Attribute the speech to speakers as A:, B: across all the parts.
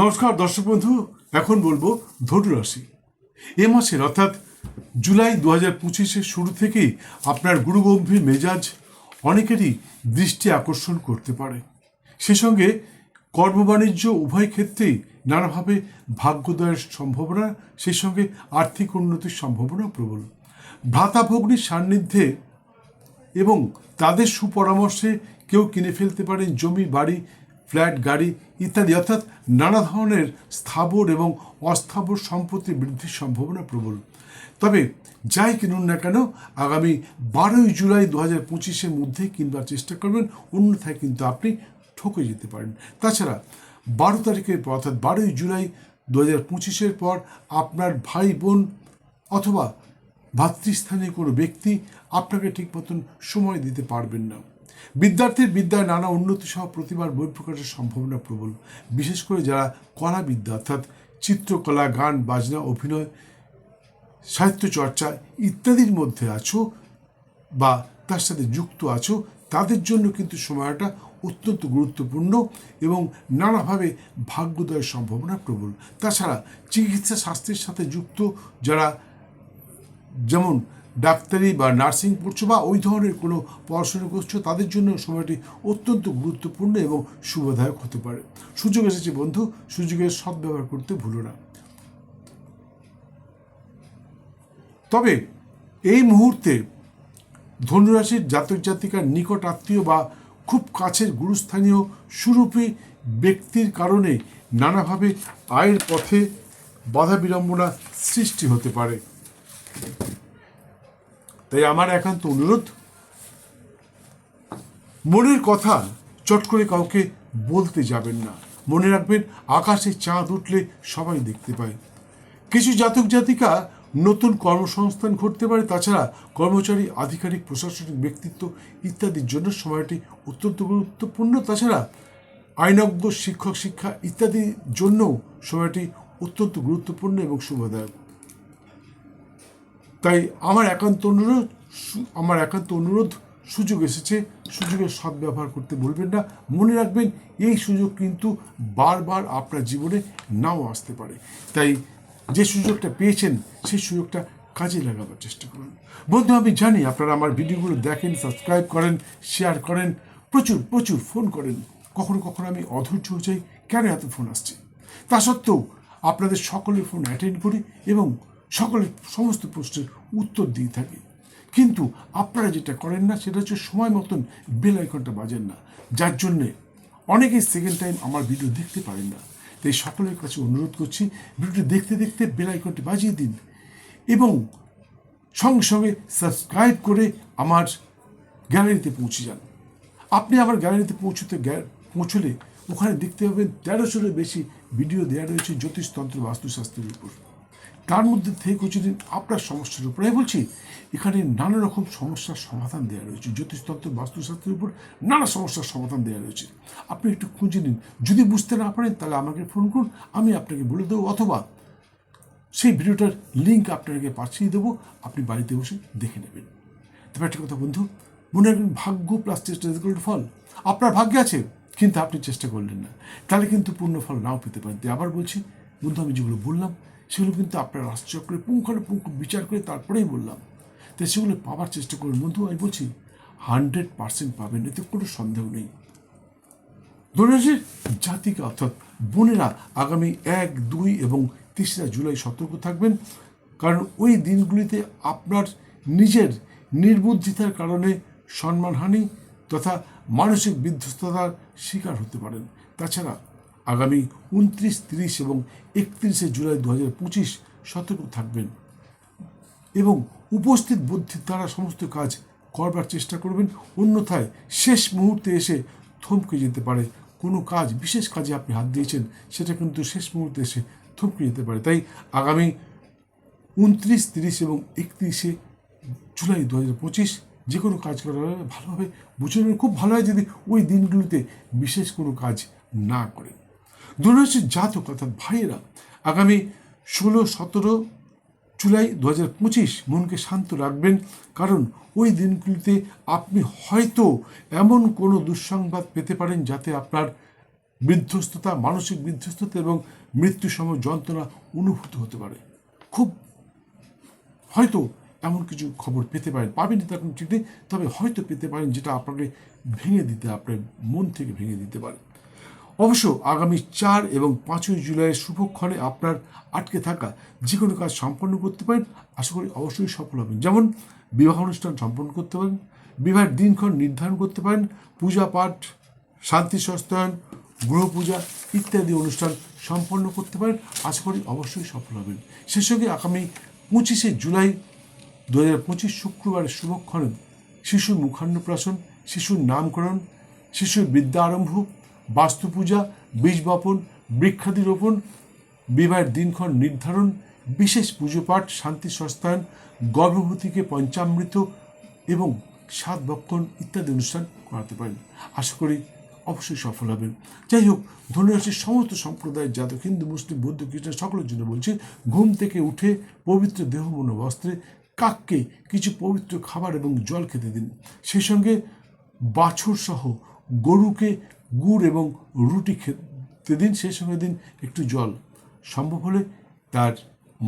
A: নমস্কার, দর্শক বন্ধু। এখন বলব ধনু রাশি। এ মাসের অর্থাৎ জুলাই দু হাজার পঁচিশের শুরু থেকেই আপনার গুরুগম্ভীর মেজাজ অনেকেরই দৃষ্টি আকর্ষণ করতে পারে। সে সঙ্গে কর্ম বাণিজ্য উভয় ক্ষেত্রেই নানাভাবে ভাগ্যোদয়ের সম্ভাবনা সেই সঙ্গে আর্থিক উন্নতির সম্ভাবনা প্রবল। ভ্রাতা ভগ্নির সান্নিধ্যে এবং তাদের সুপরামর্শে কেউ কিনে ফেলতে পারেন জমি, বাড়ি ফ্ল্যাট, গাড়ি ইত্যাদি। অর্থাৎ নানা ধরনের স্থাবর এবং অস্থাবর সম্পত্তি বৃদ্ধির সম্ভাবনা প্রবল। তবে যাই কিনুন না কেন, আগামী বারোই জুলাই দু হাজার পঁচিশের মধ্যে কিনবার চেষ্টা করবেন, অন্যথায় কিন্তু আপনি ঠকে যেতে পারেন। তাছাড়া বারো তারিখের পর, অর্থাৎ বারোই জুলাই দু হাজার পঁচিশের পর আপনার ভাই, বোন অথবা ভাতৃস্থানীয় কোনো ব্যক্তি আপনাকে ঠিক মতন সময় দিতে পারবেন না। বিদ্যার্থীর বিদ্যায় নানা উন্নতি সহ প্রতিবার বই প্রকাশের সম্ভাবনা প্রবল। বিশেষ করে যারা কলা বিদ্যা অর্থাৎ চিত্রকলা, গান, বাজনা, অভিনয় সাহিত্য চর্চা ইত্যাদির মধ্যে আছো বা তার সাথে যুক্ত আছো, তাদের জন্য কিন্তু সময়টা অত্যন্ত গুরুত্বপূর্ণ এবং নানাভাবে ভাগ্যোদয়ের সম্ভাবনা প্রবল। তাছাড়া চিকিৎসা স্বাস্থ্যের সাথে যুক্ত যারা যেমন ডাক্তারি বা নার্সিং পড়ছো বা ওই ধরনের কোনো পড়াশোনা করছ, তাদের জন্য সময়টি অত্যন্ত গুরুত্বপূর্ণ এবং শুভদায়ক হতে পারে। সুযোগ এসেছে বন্ধু, সুযোগের সদ্ব্যবহার করতে ভুলো না। তবে এই মুহূর্তে ধনুরাশির জাতক জাতিকার নিকট আত্মীয় বা খুব কাছের গুরুস্থানীয় সুরূপী ব্যক্তির কারণে নানাভাবে আয়ের পথে বাধা বিড়ম্বনা সৃষ্টি হতে পারে। তাই আমার একান্ত অনুরোধ, মনের কথা চট করে কাউকে বলতে যাবেন না। মনে রাখবেন, আকাশে চাঁদ উঠলে সবাই দেখতে পায়। কিছু জাতক জাতিকা নতুন কর্মসংস্থান ঘটতে পারে, তাছাড়া কর্মচারী, আধিকারিক, প্রশাসনিক ব্যক্তিত্ব ইত্যাদির জন্য সময়টি অত্যন্ত গুরুত্বপূর্ণ। তাছাড়া আইনজ্ঞ, শিক্ষক, শিক্ষা ইত্যাদির জন্যও সময়টি অত্যন্ত গুরুত্বপূর্ণ এবং শুভদায়ক। তাই আমার একান্ত অনুরোধ আমার একান্ত অনুরোধ, সুযোগ এসেছে। সুযোগের সদ্ব্যবহার করতে বলবেন না। মনে রাখবেন, এই সুযোগ কিন্তু বারবার আপনার জীবনে নাও আসতে পারে। তাই যে সুযোগটা পেয়েছেন, সেই সুযোগটা কাজে লাগাবার চেষ্টা করুন। বন্ধু, আমি জানি আপনারা আমার ভিডিওগুলো দেখেন, সাবস্ক্রাইব করেন, শেয়ার করেন, প্রচুর প্রচুর ফোন করেন। কখনো কখনো আমি অধৈর্য হয়ে যাই, কেন এত ফোন আসছে? তা সত্ত্বেও আপনাদের সকলের ফোন অ্যাটেন্ড করি এবং সকলের সমস্ত প্রশ্নের উত্তর দিয়ে থাকি। কিন্তু আপনারা যেটা করেন না, সেটা হচ্ছে সময় মতন বেল আইকনটা বাজেন না। যার জন্যে অনেকেই সেকেন্ড টাইম আমার ভিডিও দেখতে পারেন না। তাই সকলের কাছে অনুরোধ করছি ভিডিওটি দেখতে দেখতে বেল আইকনটি বাজিয়ে দিন এবং সঙ্গে সঙ্গে সাবস্ক্রাইব করে আমার গ্যালারিতে পৌঁছে যান। আপনি আমার গ্যালারিতে পৌঁছতে পৌঁছলে ওখানে দেখতে পাবেন তেরোশোরও বেশি ভিডিও দেওয়া রয়েছে জ্যোতিষতন্ত্র, বাস্তুশাস্ত্রের উপর। তার মধ্যে থেকে কিছুদিন আপনার সমস্যার উপর বলছি, এখানে নানা রকম সমস্যার সমাধান দেওয়া রয়েছে। জ্যোতিষতন্ত্র বাস্তুশাস্ত্রের উপর নানা সমস্যার সমাধান দেওয়া রয়েছে। আপনি একটু খুঁজে নিন। যদি বুঝতে না পারেন, তাহলে আমাকে ফোন করুন, আমি আপনাকে বলে দেবো, অথবা সেই ভিডিওটার লিঙ্ক আপনাকে পাঠিয়ে দেবো, আপনি বাড়িতে বসে দেখে নেবেন। তবে একটা কথা বন্ধু, মনে রাখবেন, ভাগ্য প্লাস চেষ্টা ফল। আপনার ভাগ্যে আছে, কিন্তু আপনি চেষ্টা করলেন না। তাহলে কিন্তু পূর্ণ ফল নাও পেতে পারেন। আবার বলছি, বন্ধু, আমি যেগুলো বললাম সেগুলো কিন্তু আপনার রাষ্ট্রচক্রে পুঙ্খানুপুঙ্খ বিচার করে তারপরেই বললাম। তাই সেগুলো পাওয়ার চেষ্টা করুন। বন্ধু, আমি বলছি হান্ড্রেড পার্সেন্ট পাবেন, এতে কোনো সন্দেহ নেই। ধনুরাশির জাতিকা অর্থাৎ বোনেরা আগামী এক, দুই এবং তেসরা জুলাই সতর্ক থাকবেন। কারণ ওই দিনগুলিতে আপনার নিজের নির্বুদ্ধিতার কারণে সম্মানহানি তথা মানসিক বিধ্বস্ততার শিকার হতে পারেন। তাছাড়া আগামী উনত্রিশ, তিরিশ এবং একত্রিশে জুলাই দু হাজার পঁচিশ সতর্ক থাকবেন এবং উপস্থিত বুদ্ধির দ্বারা সমস্ত কাজ করবার চেষ্টা করবেন। অন্যথায় শেষ মুহূর্তে এসে থমকে যেতে পারে। কোনো কাজ, বিশেষ কাজে আপনি হাত দিয়েছেন, সেটা কিন্তু শেষ মুহূর্তে এসে থমকে যেতে পারে। তাই আগামী উনত্রিশ, তিরিশ এবং একত্রিশে জুলাই দু হাজার পঁচিশ যে কোনো কাজ করা ভালোভাবে বুঝে নেবেন, খুব ভালো হয় যদি ওই দিনগুলিতে বিশেষ কোনো কাজ না করেন ধনুরাশির জাতক অর্থাৎ ভাইয়েরা আগামী ষোলো, সতেরো জুলাই দু হাজার পঁচিশ মনকে শান্ত রাখবেন। কারণ ওই দিনগুলিতে আপনি হয়তো এমন কোনো দুঃসংবাদ পেতে পারেন যাতে আপনার বিধ্বস্ততা, মানসিক বিধ্বস্ততা এবং মৃত্যু সময় যন্ত্রণা অনুভূত হতে পারে। খুব হয়তো এমন কিছু খবর পেতে পারেন। পাবেন তার কোনো ঠিক নেই, তবে হয়তো পেতে পারেন যেটা আপনাকে ভেঙে দিতে, আপনার মন থেকে ভেঙে দিতে পারে। অবশ্য আগামী চার এবং পাঁচই জুলাইয়ের শুভক্ষণে আপনার আটকে থাকা যে কোনো কাজ সম্পন্ন করতে পারেন। আশা করি অবশ্যই সফল হবেন। যেমন বিবাহ অনুষ্ঠান সম্পন্ন করতে পারেন, বিবাহের দিনক্ষণ নির্ধারণ করতে পারেন, পূজা পাঠ, শান্তি সস্তায়ন, গ্রহ পূজা ইত্যাদি অনুষ্ঠান সম্পন্ন করতে পারেন। আশা করি অবশ্যই সফল হবেন। সেই সঙ্গে আগামী পঁচিশে জুলাই দু হাজার পঁচিশ শুক্রবারের শুভক্ষণে শিশুর মুখান্নপ্রাশন, শিশুর নামকরণ, শিশুর বিদ্যা আরম্ভ বাস্তু পূজা বীজ বপন বৃক্ষাদি রোপণ বিবাহের দিনক্ষণ নির্ধারণ, বিশেষ পুজো পাঠ শান্তি সস্তায়ন গর্ভবতীকে পঞ্চামৃত এবং সাত বক্ষণ ইত্যাদি অনুষ্ঠান করাতে পারেন। আশা করি অবশ্যই সফল হবেন। যাই হোক ধনুরাশির সমস্ত সম্প্রদায়ের জাতক, হিন্দু, মুসলিম, বৌদ্ধ, খ্রিস্টান, সকলের জন্য বলছি, ঘুম থেকে উঠে পবিত্র দেহ, মন বস্ত্রে কাককে কিছু পবিত্র খাবার এবং জল খেতে দিন। সেই সঙ্গে বাছুর সহ গরুকে গুড় এবং রুটি খেতে দিন, সেই সঙ্গে দিন একটু জল। সম্ভব হলে তার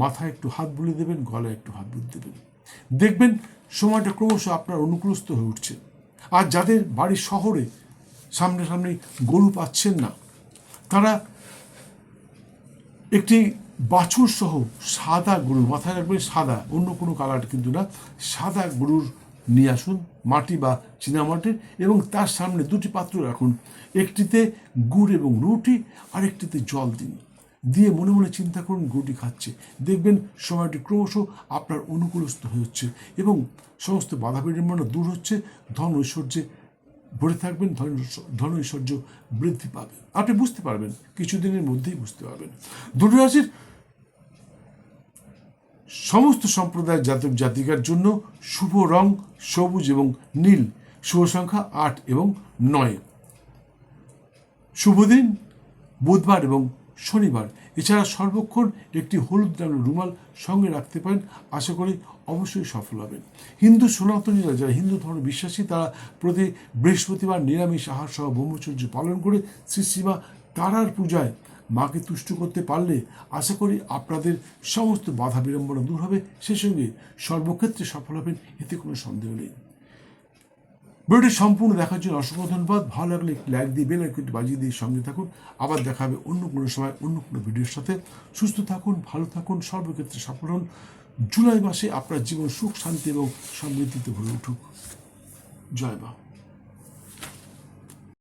A: মাথায় একটু হাত বুলিয়ে দেবেন, গলায় একটু হাত বুলিয়ে দেবেন। দেখবেন সময়টা ক্রমশ আপনার অনুকূলস্থ হয়ে উঠছে। আর যাদের বাড়ির শহরে সামনে সামনে গরু পাচ্ছেন না, তারা একটি বাছুর সহ সাদা গরুর মাথায় রাখবেন সাদা, অন্য কোনো কালার কিন্তু না, সাদা গরুর নিয়ে আসুন, মাটি বা চীনামাটির এবং তার সামনে দুটি পাত্র রাখুন। একটিতে গুড় এবং রুটি আর একটিতে জল দিন। দিয়ে মনে মনে চিন্তা করুন গুটি খাচ্ছে। দেখবেন সময়টি ক্রমশ আপনার অনুকূলস্থ হয়ে হচ্ছে, এবং সমস্ত বাধা বিড়ম্বনা দূর হচ্ছে, ধন ঐশ্বর্যে ভরে থাকবেন, ধন ধন ঐশ্বর্য বৃদ্ধি পাবে আপনি বুঝতে পারবেন, কিছুদিনের মধ্যেই বুঝতে পারবেন। ধনুরাশির সমস্ত সম্প্রদায়ের জাতক জাতিকার জন্য শুভ রং সবুজ এবং নীল। শুভ সংখ্যা আট এবং নয়। শুভ দিন, বুধবার এবং শনিবার। এছাড়া সর্বক্ষণ একটি হলুদ রঙের রুমাল সঙ্গে রাখতে পারেন। আশা করি অবশ্যই সফল হবেন। হিন্দু সনাতনীরা যারা হিন্দু ধর্ম বিশ্বাসী, তারা প্রতি বৃহস্পতিবার নিরামিষ আহার সহ ব্রহ্মচর্য পালন করে শ্রীশ্রীমা তারার পূজায় মাকে তুষ্ট করতে পারলে আশা করি আপনাদের সমস্ত বাধা বিড়ম্বনা দূর হবে। সেই সঙ্গে সর্বক্ষেত্রে সফল হবেন, এতে কোনো সন্দেহ নেই। ভিডিওটি সম্পূর্ণ দেখার জন্য অসংখ্য ধন্যবাদ। ভালো লাগলে একটি লাইক দিয়ে বেল আইকনটি বাজিয়ে দিয়ে সঙ্গে থাকুন। আবার দেখা হবে অন্য কোনো সময়, অন্য কোনো ভিডিওর সাথে। সুস্থ থাকুন, ভালো থাকুন, সর্বক্ষেত্রে সফল হন। জুলাই মাসে আপনার জীবন সুখ, শান্তি এবং সমৃদ্ধিতে ভরে উঠুক। জয় মা